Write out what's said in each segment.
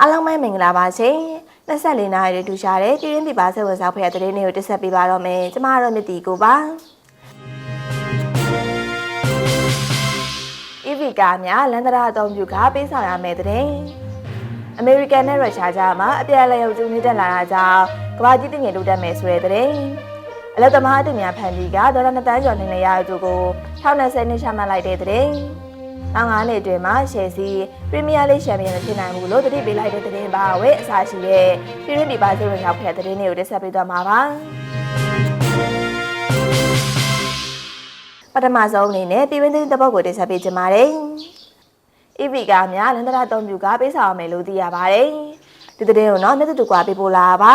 အားလုံးပဲမင်္ဂလာပါရှင်24နာရီတူရှာတဲ့ပြည်ရင်းပြပါဆက်ဝင်စားဖွဲ့တဲ့တဲ့နေ့ကိုတက်ဆက်ပေးပါတော့မယ်ကျမတို့မြစ်တီကိုပါ EV ကားများလန်ဒရာအသုံးပြုကားပေးဆောင်ရမယ်တဲ့အမေရိကန်နဲ့ရုရှားကြားမှာအပြည့်အလဲရုပ်ကျူးမြင့်တက်လာတာကြောင့်ကမ္ဘာကြီးတည်ငြိမ်တိုးတက်မယ်ဆိုတဲ့တဲ့အလက်သမားအတင်များဖန်ပြီးကဒေါ်လာ2တန်းကျော်နေလရသူကို1020နှစ်ချမှတ်လိုက်တဲ့တဲ့ နောက်9နှစ်အတွင်းမှာရှယ်စီပရီးမီးယားလိချန်ပီယံမဖြစ်နိုင်ဘူးလို့တတိပေးလိုက်တဲ့တဲ့ပါဝဲအစားရှိတဲ့ပြည်ရင်းဒီပါစိတ်ဝင်စားဖက်တဲ့နေ့ကိုတက်ဆက်ပေးသွားမှာပါပထမဆုံးအနေနဲ့ပြည်ရင်းသတင်းတစ်ပုဒ်ကိုတက်ဆက်ပေးကြပါမယ်။ EV ကားများလန်ဒရာအသုံးပြုကားပေးဆောင်ရမယ်လို့သိရပါတယ်။ဒီတဲ့ကိုတော့မြတ်တူကွာပေးပို့လာပါ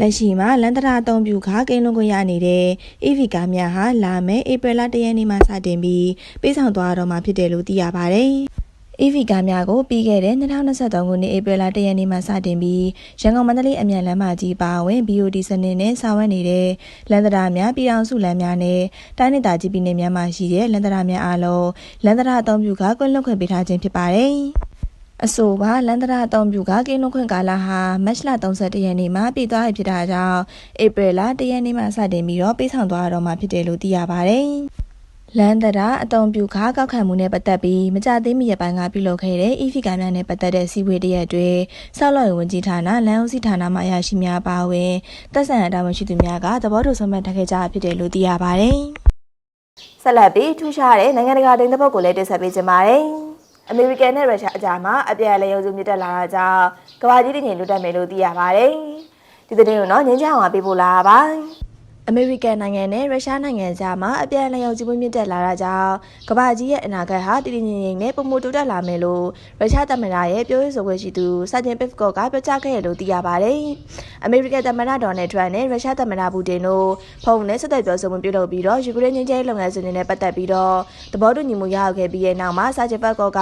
လက်ရှိမှာလန်တရာအသုံးပြုခကိန်းလုံးခွင့်ရနေတဲ့ EV ကားများဟာလာမယ့်ဧပြီလ၁ရက်နေ့မှစတင်ပြီးပေးဆောင်သွားတော့မှာဖြစ်တယ်လို့သိရပါတယ်။ EV ကားများကိုပြီးခဲ့တဲ့2023ခုနှစ်ဧပြီလ၁ရက်နေ့မှစတင်ပြီးရန်ကုန်မန္တလေးအမြန်လမ်းမကြီးပါဝင် BOD စနစ်နဲ့ဆောင်ရွက်နေတဲ့လန်တရာများပြည်အောင်စုလမ်းများနဲ့တိုင်းဒေသကြီးပြည်နယ်များမှာရှိတဲ့လန်တရာများအားလုံးလန်တရာအသုံးပြုခကွင်းလွှတ်ခွင့်ပေးထားခြင်းဖြစ်ပါတယ်။ အဆိုပါလန်ဒရာအသုံးပြုကကင်းလုံးခွင့်ကာလဟာမတ်လ31ရက်နေ့မှာပြည်သွားပြီဖြစ်တာကြောင့်ဧပြီလ1ရက်နေ့မှစတင်ပြီးတော့ပေးဆောင်သွားတော့မှာဖြစ်တယ်လို့သိရပါတယ်။လန်ဒရာအသုံးပြုခကောက်ခံမှုနဲ့ပတ်သက်ပြီးမကြသေးမီရပိုင်းကပြုလုပ်ခဲ့တဲ့ EV ကများနဲ့ပတ်သက်တဲ့စီဝေတရက်တွေဆောက်လုပ်ရေးဝန်ကြီးဌာနလမ်းဦးစီးဌာနမှအရာရှိများပါဝင်တပ်ဆိုင်ရာတာဝန်ရှိသူများကသဘောတူဆုံးဖြတ်ထားခဲ့ကြဖြစ်တယ်လို့သိရပါတယ်။ဆက်လက်ပြီးထူးခြားတဲ့နိုင်ငံတကာတင်တဲ့ပုတ်ကိုလည်းတက်ဆက်ပေးကြပါမယ်။ အမေရိကန်နဲ့ရုရှားအကြားမှာအပြည့်အလဲရုံစုမြင့်တက်လာတာကြောင့်ကမ္ဘာကြီးတည်ငြိမ်လွတ်တက်မယ်လို့သိရပါတယ်။ဒီတဲ့ကိုတော့ငင်းချအောင်ပေးပို့လာပါ။ အမေရိကန်နိုင်ငံနဲ့ရုရှားနိုင်ငံကြားမှာအပြန်အလှန်ရောက်ကြီးမှုမြင့်တက်လာတာကြောင့်ကမ္ဘာကြီးရဲ့အနာဂတ်ဟာတည်တည်ငြိမ်ငြိမ်နဲ့ပုံမတိုးတက်လာမယ်လို့ရုရှားသမ္မတရဲ့ပြောရေးဆိုခွင့်ရှိသူစာတင်ပစ်ကော့ကပြောကြားခဲ့တယ်လို့သိရပါတယ်။အမေရိကန်သမ္မတဒေါ်နယ်ထရန့်နဲ့ရုရှားသမ္မတပူတင်တို့ဖုန်းနဲ့ဆက်သွယ်ပြောဆိုမှုပြုလုပ်ပြီးတော့ယူကရိန်းငြိမ်းချမ်းရေးလုပ်ငန်းစဉ်တွေနဲ့ပတ်သက်ပြီးတော့သဘောတူညီမှုရရောက်ခဲ့ပြီးတဲ့နောက်မှာစာတင်ပစ်ကော့က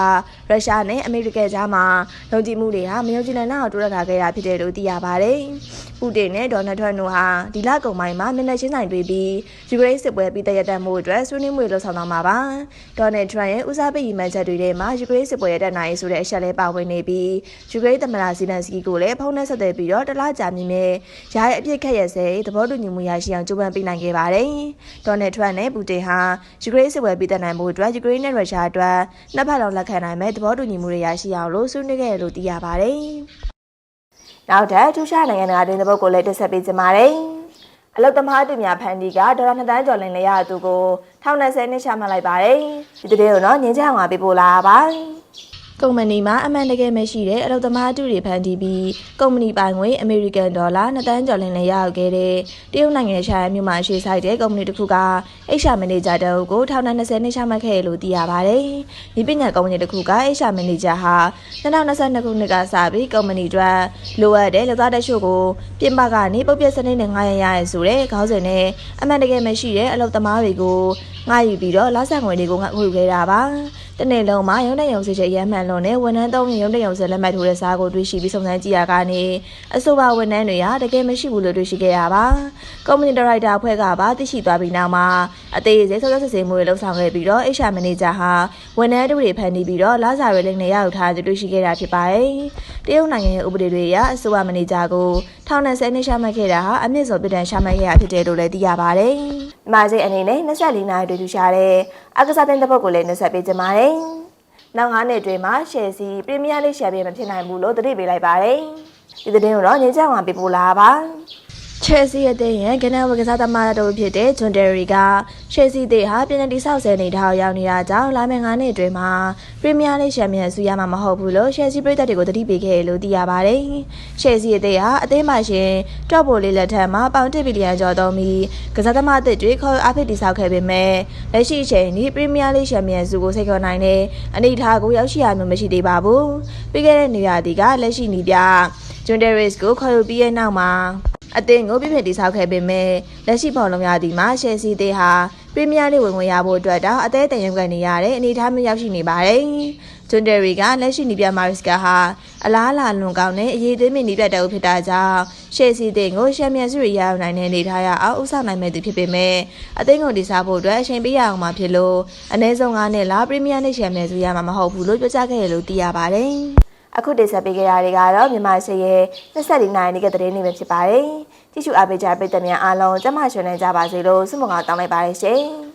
ရုရှားနဲ့အမေရိကန်ကြားမှာလုံခြုံမှုတွေဟာမယုံကြည်နိုင်လောက်တိုးတက်လာခဲ့တာဖြစ်တယ်လို့သိရပါတယ်။ ပူတင်နဲ့ဒေါ်နယ်ထရန့်တို့ဟာဒီလကုန်ပိုင်းမှာမျက်နှာချင်းဆိုင်တွေ့ပြီးယူကရိန်းစစ်ပွဲပြီးတရတက်မှုအတွက်ဆွေးနွေးမှုလှုပ်ဆောင်သွားမှာပါ။ဒေါ်နယ်ထရန့်ရဲ့ဦးစားပေးရည်မှန်းချက်တွေထဲမှာယူကရိန်းစစ်ပွဲရတဲ့နိုင်ဆိုတဲ့အချက်လေးပါဝင်နေပြီးယူကရိန်းသမ္မတဇီလန်စကီကိုလည်းဖုန်းနဲ့ဆက်သွယ်ပြီးတော့တလားကြာမြင့်မဲ့ယာရဲ့အပြစ်ခတ်ရစဲသဘောတူညီမှုရရှိအောင်ကြိုးပမ်းပေးနိုင်ခဲ့ပါတယ်။ဒေါ်နယ်ထရန့်နဲ့ပူတင်ဟာယူကရိန်းစစ်ပွဲပြီးတဲ့နိုင်မှုအတွက်ယူကရိန်းနဲ့ရုရှားအတွက်နှစ်ဖက်လုံးလက်ခံနိုင်မဲ့သဘောတူညီမှုတွေရရှိအောင်လို့ဆွေးနွေးခဲ့တယ်လို့သိရပါတယ်။ နောက်ထပ်ထူးခြားနိုင်ငံတကာတင်တဲ့ပုတ်ကိုလည်းတက်ဆက်ပေးကြပါမယ်။အလုတ်သမားအတူများဖန်ဒီကဒေါ်လာ2တန်းကျော်လင်လေရသူကို1020နှစ်ချမှတ်လိုက်ပါတယ်။ဒီတဲ့ကိုတော့ငင်းချအောင်ပေးပို့လာပါ။ ကုမ္ပဏီမှာအမှန်တကယ်မရှိတဲ့အလုပ်သမားအတူတွေဖန်တီးပြီးကုမ္ပဏီပိုင်ငွေအမေရိကန်ဒေါ်လာ2တန်းကျော်လင်းလည်းရရောက်ခဲ့တဲ့တရုတ်နိုင်ငံရှားမြို့မှာရှိဆိုင်တဲ့ကုမ္ပဏီတစ်ခုက HR မန်နေဂျာတအုပ်ကို1020နှစ်ချမှတ်ခဲ့လို့သိရပါတယ်။ဒီပညာကုမ္ပဏီတစ်ခုက HR မန်နေဂျာဟာ2022ခုနှစ်ကစပြီးကုမ္ပဏီအတွက်လိုအပ်တဲ့လက်သားတချို့ကိုပြင်ပကနေပုတ်ပြစနစ်နဲ့ငှားရမ်းရရဲဆိုတဲ့ခေါင်းစဉ်နဲ့အမှန်တကယ်မရှိတဲ့အလုပ်သမားတွေကိုငှားယူပြီးတော့လက်ဆောင်ငွေတွေကိုငှားယူခဲ့တာပါ။ တနေ့လုံးမှာရုံးတဲ့ရုံစစ်ချက်ရမ်းမှန်လွန်နဲ့ဝန်ထမ်းသုံးရင်ရုံးတဲ့ရုံစစ်လက်မှတ်ထိုးတဲ့စာကိုတွေ့ရှိပြီးစုံစမ်းကြည့်ရကနေအဆိုပါဝန်ထမ်းတွေဟာတကယ်မရှိဘူးလို့တွေ့ရှိခဲ့ရပါကုမ္ပဏီဒါရိုက်တာအဖွဲ့ကပါသိရှိသွားပြီးနောက်မှာအသေးစိတ်ဆက်ဆက်စစ်ဆေးမှုတွေလှုပ်ဆောင်ခဲ့ပြီးတော့ HR မန်နေဂျာဟာဝန်ထမ်းတွေဖန်တီးပြီးတော့လာစာတွေလိမ့်နေရယူထားသူတွေ့ရှိခဲ့တာဖြစ်ပါတယ်တရုတ်နိုင်ငံရဲ့ဥပဒေတွေအရအဆိုပါမန်နေဂျာကိုထောင်နဲ့ဆယ်နှစ်ရှာမှတ်ခဲ့တာဟာအမြင့်ဆုံးပြည်ထန်ရှာမှတ်ခဲ့ရဖြစ်တယ်လို့လည်းသိရပါတယ်ဒီမှာစိတ်အနေနဲ့24နာရီတွေ့ထူရှာတဲ့အကစားတင်တဲ့ပုတ်ကိုလည်းနှဆက်ပေးကြပါမယ်။နောက်9နှစ်အတွင်းမှာရှယ်စီပရီးမီးယားလိရှယ်ပြမဖြစ်နိုင်ဘူးလို့သတိပေးလိုက်ပါတယ်။ဒီသတင်းကိုတော့ငင်းချအောင်ပေးပို့လာပါ။ ချယ်ဆီအသင်းရဲ့ကနဝကစားသမားတို့ဖြစ်တဲ့ဂျွန်တယ်ရီကချယ်ဆီတေဟာပြည်နယ်တိဆောက်ဆဲနေထားရောက်နေတာကြောင့်လာမယ့်9နှစ်အတွင်းမှာပရီးမီးယားလိချန်ပီယံဆုရမှာမဟုတ်ဘူးလို့ချယ်ဆီပြည်သက်တွေကိုတတိပေးခဲ့လို့သိရပါတယ်။ချယ်ဆီအသင်းဟာအသင်းမှရှင်တော့ပိုလေးလက်ထက်မှာပေါင်1ဘီလီယံကျော်သုံးပြီးကစားသမားအသစ်တွေခေါ်အားဖိတ်တိဆောက်ခဲ့ပေမဲ့လက်ရှိအချိန်ဒီပရီးမီးယားလိချန်ပီယံဆုကိုစိတ်ခေါ်နိုင်တဲ့အနေအထားကိုရောက်ရှိရမျိုးမရှိသေးပါဘူး။ပြီးခဲ့တဲ့နေရာဒီကလက်ရှိနီးပြဂျွန်တယ်ရစ်ကိုခေါ်ယူပြီးတဲ့နောက်မှာ အသင်းကိုပြည့်ပြည့်တိဆောက်ခဲ့ပေမဲ့လက်ရှိပေါ်လုံးရသည်မှာရှယ်ဆီသေးဟာပရီးမီးယားလိဝင်ဝင်ရဖို့အတွက်တော့အသေးတန်ရုံကန်နေရတဲ့အနေအထားမျိုးရောက်ရှိနေပါတယ်။ဂျွန်တယ်ရီကလက်ရှိနီးပြမာရစ်ကာဟာအလားအလာလွန်ကောင်းတဲ့အရေးသေးမြင့်နီးပြတဲ့ဦးဖြစ်တာကြောင့်ရှယ်ဆီသေးကိုရှမ်ပီယံစုရရနိုင်တဲ့အနေထားရအောင်ဥဆောင်နိုင်မဲ့သူဖြစ်ပေမဲ့အသင်းကိုတိဆောက်ဖို့အတွက်အချိန်ပေးရအောင်မှာဖြစ်လို့အနည်းဆုံး9နှစ်လာပရီးမီးယားလိရှမ်ပီယံစုရမှာမဟုတ်ဘူးလို့ပြောကြားခဲ့ရလို့သိရပါတယ်။ အခုတင်ဆက်ပေးကြရတဲ့ကတော့မြန်မာရှရဲ့24နိုင်နေ့ကသတင်းတွေပဲဖြစ်ပါတယ်။ကြည့်ရှုအားပေးကြတဲ့ပရိသတ်များအားလုံးကျမရှင်နေကြပါစေလို့ဆုမွန်ကောင်းတောင်းလိုက်ပါတယ်ရှင်။